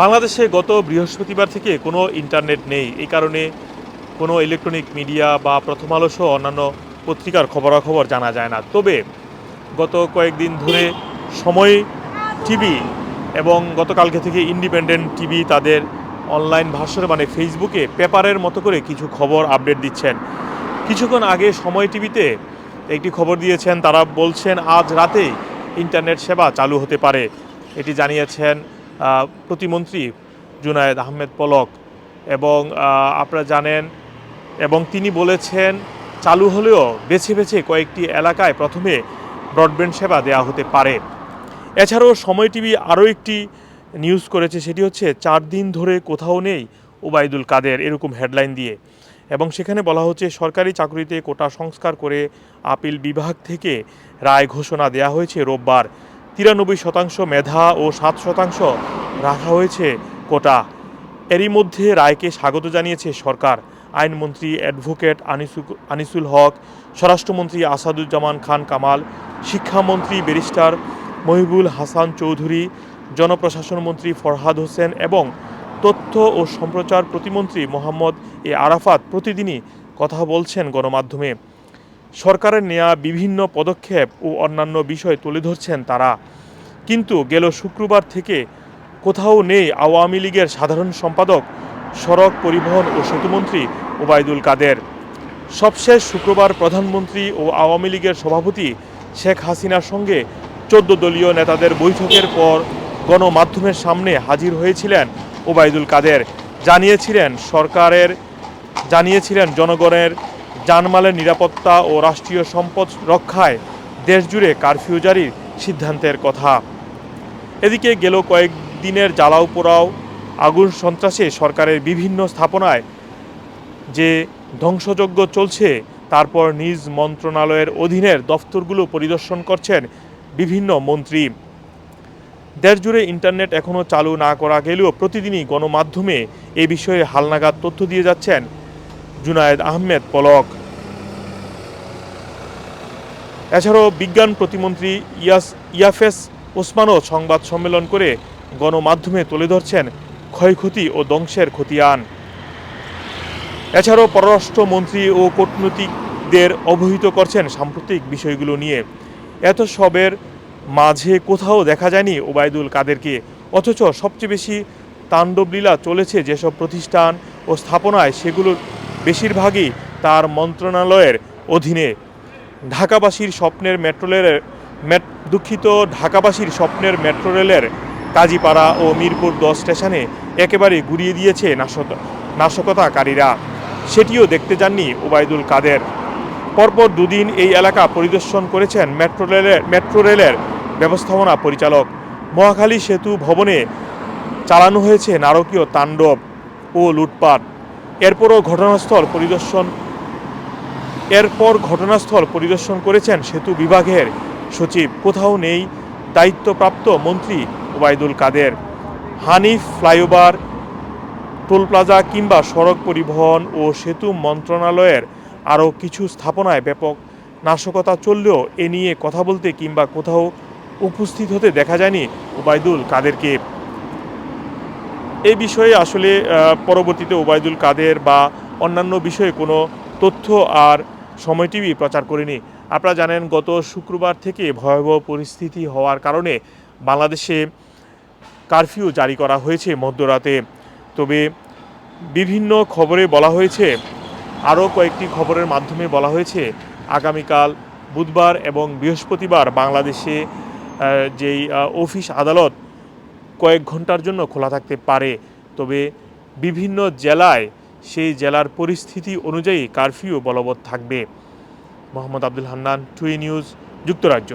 বাংলাদেশে গত বৃহস্পতিবার থেকে কোনো ইন্টারনেট নেই। এই কারণে কোনো ইলেকট্রনিক মিডিয়া বা প্রথম আলো সহ অন্যান্য পত্রিকার খবরাখবর জানা যায় না। তবে গত কয়েকদিন ধরে সময় টিভি এবং গতকালকে থেকে ইন্ডিপেন্ডেন্ট টিভি তাদের অনলাইন ভার্সনে মানে ফেসবুকে পেপারের মতো করে কিছু খবর আপডেট দিচ্ছেন। কিছুক্ষণ আগে সময় টিভিতে একটি খবর দিয়েছেন, তারা বলছেন, আজ রাতেই ইন্টারনেট সেবা চালু হতে পারে। এটি জানিয়েছেন প্রতিমন্ত্রী জুনায়েদ আহমেদ পলক এবং আপনারা জানেন এবং তিনি বলেছেন, চালু হলেও বেছে বেছে কয়েকটি এলাকায় প্রথমে ব্রডব্যান্ড সেবা দেওয়া হতে পারে। এছাড়াও সময় টিভি আরও একটি নিউজ করেছে, সেটি হচ্ছে চার দিন ধরে কোথাও নেই ওবায়দুল কাদের, এরকম হেডলাইন দিয়ে। এবং সেখানে বলা হচ্ছে, সরকারি চাকরিতে কোটা সংস্কার করে আপিল বিভাগ থেকে রায় ঘোষণা দেওয়া হয়েছে রোববার। তিরানব্বই শতাংশ মেধা ও সাত শতাংশ রাখা হয়েছে কোটা। এরই মধ্যে রায়কে স্বাগত জানিয়েছে সরকার। আইনমন্ত্রী অ্যাডভোকেট আনিসু আনিসুল হক, স্বরাষ্ট্রমন্ত্রী আসাদুজ্জামান খান কামাল, শিক্ষামন্ত্রী ব্যারিস্টার মহিবুল হাসান চৌধুরী জনপ্রশাসন মন্ত্রী ফরহাদ হোসেন এবং তথ্য ও সম্প্রচার প্রতিমন্ত্রী মোহাম্মদ এ আরাফাত প্রতিদিনই কথা বলছেন গণমাধ্যমে। সরকারের নেওয়া বিভিন্ন পদক্ষেপ ও অন্যান্য বিষয় তুলে ধরছেন তারা। কিন্তু গেল শুক্রবার থেকে কোথাও নেই আওয়ামী লীগের সাধারণ সম্পাদক, সড়ক পরিবহন ও সেতুমন্ত্রী ওবায়দুল কাদের। সবশেষ শুক্রবার প্রধানমন্ত্রী ও আওয়ামী লীগের সভাপতি শেখ হাসিনার সঙ্গে চোদ্দ দলীয় নেতাদের বৈঠকের পর গণমাধ্যমের সামনে হাজির হয়েছিলেন ওবায়দুল কাদের। জানিয়েছিলেন সরকারের, জানিয়েছিলেন জনগণের জানমালের নিরাপত্তা ও রাষ্ট্রীয় সম্পদ রক্ষায় দেশজুড়ে কারফিউ জারির সিদ্ধান্তের কথা। এদিকে গেল কয়েকদিনের জ্বালাও পোড়াও, আগুন সন্ত্রাসে সরকারের বিভিন্ন স্থাপনায় যে ধ্বংসযজ্ঞ চলছে, তারপর নিজ মন্ত্রণালয়ের অধীনের দফতরগুলো পরিদর্শন করছেন বিভিন্ন মন্ত্রী। দেশজুড়ে ইন্টারনেট এখনও চালু না করা গেলেও প্রতিদিনই গণমাধ্যমে এ বিষয়ে হালনাগাদ তথ্য দিয়ে যাচ্ছেন জুনায়েদ আহমেদ পলক। এছাড়াও বিজ্ঞান প্রতিমন্ত্রী ইয়াস ইয়াফেস ওসমানও সংবাদ সম্মেলন করে গণমাধ্যমে তুলে ধরছেন ক্ষয়ক্ষতি ও ধ্বংসের খতিয়ান। এছাড়াও পররাষ্ট্রমন্ত্রী ও কূটনীতিকদের অবহিত করছেন সাম্প্রতিক বিষয়গুলো নিয়ে। এত সবের মাঝে কোথাও দেখা যায়নি ওবায়দুল কাদেরকে। অথচ সবচেয়ে বেশি তাণ্ডবলীলা চলেছে যেসব প্রতিষ্ঠান ও স্থাপনায় সেগুলোর বেশিরভাগই তার মন্ত্রণালয়ের অধীনে। ঢাকাবাসীর স্বপ্নের মেট্রো রেলের দুঃখিত, ঢাকাবাসীর স্বপ্নের মেট্রো রেলের কাজীপাড়া ও মিরপুর দশ স্টেশনে একেবারে ঘুরিয়ে দিয়েছে নাশক নাশকতাকারীরা। সেটিও দেখতে যাননি ওবায়দুল কাদের। পরপর দুদিন এই এলাকা পরিদর্শন করেছেন মেট্রো রেলের মেট্রো রেলের ব্যবস্থাপনা পরিচালক। মহাখালী সেতু ভবনে চালানো হয়েছে নারকীয় তাণ্ডব ও লুটপাট। এরপরও ঘটনাস্থল পরিদর্শন এরপর ঘটনাস্থল পরিদর্শন করেছেন সেতু বিভাগের সচিব। কোথাও নেই দায়িত্বপ্রাপ্ত মন্ত্রী Obaidul Quader. Hanif flyover, toll plaza কিংবা সড়ক পরিবহন ও সেতু মন্ত্রণালয়ের আরও কিছু স্থাপনায় ব্যাপক নাশকতা চললেও এ নিয়ে কথা বলতে কিংবা কোথাও উপস্থিত হতে দেখা যায়নি ওবায়দুল কাদেরকে। এই বিষয়ে আসলে পরবর্তীতে ওবায়দুল কাদের বা অন্যান্য বিষয়ে কোনো তথ্য আর সময় টিভি প্রচার করেনি। আপনারা জানেন, গত শুক্রবার থেকে ভয়াবহ পরিস্থিতি হওয়ার কারণে বাংলাদেশে কারফিউ জারি করা হয়েছে মধ্যরাতে। তবে বিভিন্ন খবরে বলা হয়েছে, আরও কয়েকটি খবরের মাধ্যমে বলা হয়েছে, আগামীকাল বুধবার এবং বৃহস্পতিবার বাংলাদেশে যেই অফিস আদালত কয়েক ঘণ্টার জন্য খোলা থাকতে পারে। তবে বিভিন্ন জেলায় সেই জেলার পরিস্থিতি অনুযায়ী কারফিউ বলবৎ থাকবে। মোহাম্মদ আব্দুল হান্নান টুই নিউজ যুক্তরাজ্য।